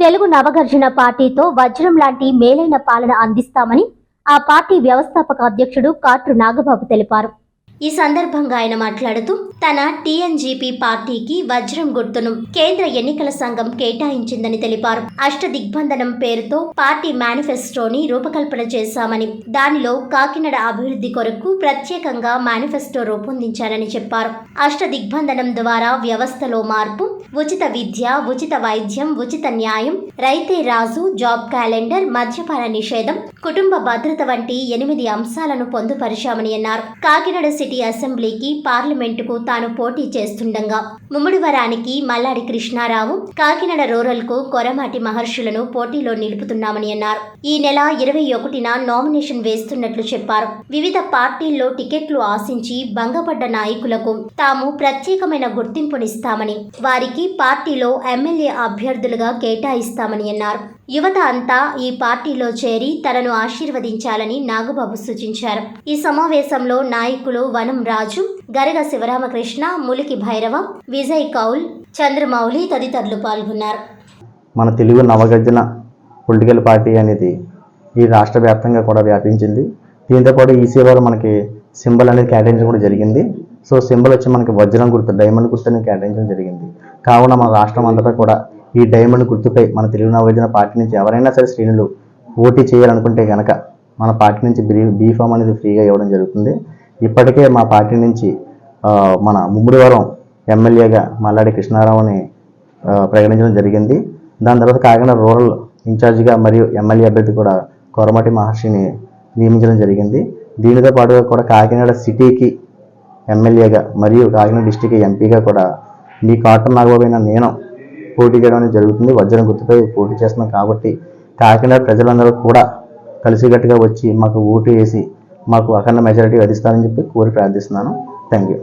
తెలుగు నవగర్జన పార్టీతో వజ్రం లాంటి మేలైన పాలన అందిస్తామని ఆ పార్టీ వ్యవస్థాపక అధ్యక్షుడు కాట్రు నాగబాబు తెలిపారు. ఈ సందర్భంగా ఆయన మాట్లాడుతూ తన టీఎన్జీపీ పార్టీకి వజ్రం గుర్తును కేంద్ర ఎన్నికల సంఘం కేటాయించిందని తెలిపారు. అష్ట దిగ్బంధనం పేరుతో పార్టీ మేనిఫెస్టోని రూపకల్పన చేశామని దానిలో కాకినాడ అభివృద్ధి కొరకు ప్రత్యేకంగా మేనిఫెస్టో రూపొందించారని చెప్పారు. అష్ట దిగ్బంధనం ద్వారా వ్యవస్థలో మార్పు ఉచిత విద్య ఉచిత వైద్యం ఉచిత న్యాయం రైతే రాజు జాబ్ క్యాలెండర్ మద్యపాన నిషేధం కుటుంబ భద్రత వంటి ఎనిమిది అంశాలను పొందుపరిచామని అన్నారు. కాకినాడ సిటీ అసెంబ్లీకి పార్లమెంటుకు తాను పోటీ చేస్తుండగా ముమ్మడివరానికి మల్లాడి కృష్ణారావు కాకినాడ రూరల్కు కొరమాటి మహర్షులను పోటీలో నిలుపుతున్నామని అన్నారు. ఈ నెల ఇరవై ఒకటిన నామినేషన్ వేస్తున్నట్లు చెప్పారు. వివిధ పార్టీల్లో టికెట్లు ఆశించి భంగపడ్డ నాయకులకు తాము ప్రత్యేకమైన గుర్తింపునిస్తామని వారికి పార్టీలో ఎమ్మెల్యే అభ్యర్థులుగా కేటాయిస్తామని అన్నారు. యువత అంతా ఈ పార్టీలో చేరి తనను ఆశీర్వదించాలని నాగబాబు సూచించారు. ఈ సమావేశంలో నాయకులు వనం రాజు గరగ శివరామకృష్ణ ములికి భైరవ విజయ్ కౌల్ చంద్రమౌళి తదితరులు పాల్గొన్నారు. మన తెలుగు నవగర్జన పొలిటికల్ పార్టీ అనేది ఈ రాష్ట్ర వ్యాప్తంగా కూడా వ్యాపించింది. దీంతో పాటు ఈసీ వారు మనకి సింబల్ అనేది కేటాయించడం కూడా జరిగింది. సో సింబల్ వచ్చి మనకి వజ్రం గుర్తు డైమండ్ గుర్తు అనేది కేటాయించడం జరిగింది. కావున మన రాష్ట్రం అంతటా కూడా ఈ డైమండ్ గుర్తుపై మన తెలుగు నవగర్జన పార్టీ నుంచి ఎవరైనా సరే శ్రేణులు పోటీ చేయాలనుకుంటే కనుక మన పార్టీ నుంచి బీ బీఫామ్ అనేది ఫ్రీగా ఇవ్వడం జరుగుతుంది. ఇప్పటికే మా పార్టీ నుంచి మన ముమ్మడివరం ఎమ్మెల్యేగా మల్లాడి కృష్ణారావుని ప్రకటించడం జరిగింది. దాని తర్వాత కాకినాడ రూరల్ ఇన్ఛార్జిగా మరియు ఎమ్మెల్యే అభ్యర్థి కూడా కొరమటి మహర్షిని నియమించడం జరిగింది. దీనితో పాటుగా కూడా కాకినాడ సిటీకి ఎమ్మెల్యేగా మరియు కాకినాడ డిస్టిక్ ఎంపీగా కూడా మీ కాటన్ నాగబాబైన నేను పోటీ చేయడం అనేది జరుగుతుంది. వజ్రం గుర్తుపై పోటీ చేస్తున్నాం కాబట్టి కాకినాడ ప్రజలందరూ కూడా కలిసికట్టుగా వచ్చి మాకు ఓటు వేసి మాకు అఖండ మెజారిటీ వధిస్తారని చెప్పి కోరి ప్రార్థిస్తున్నాను. Thank you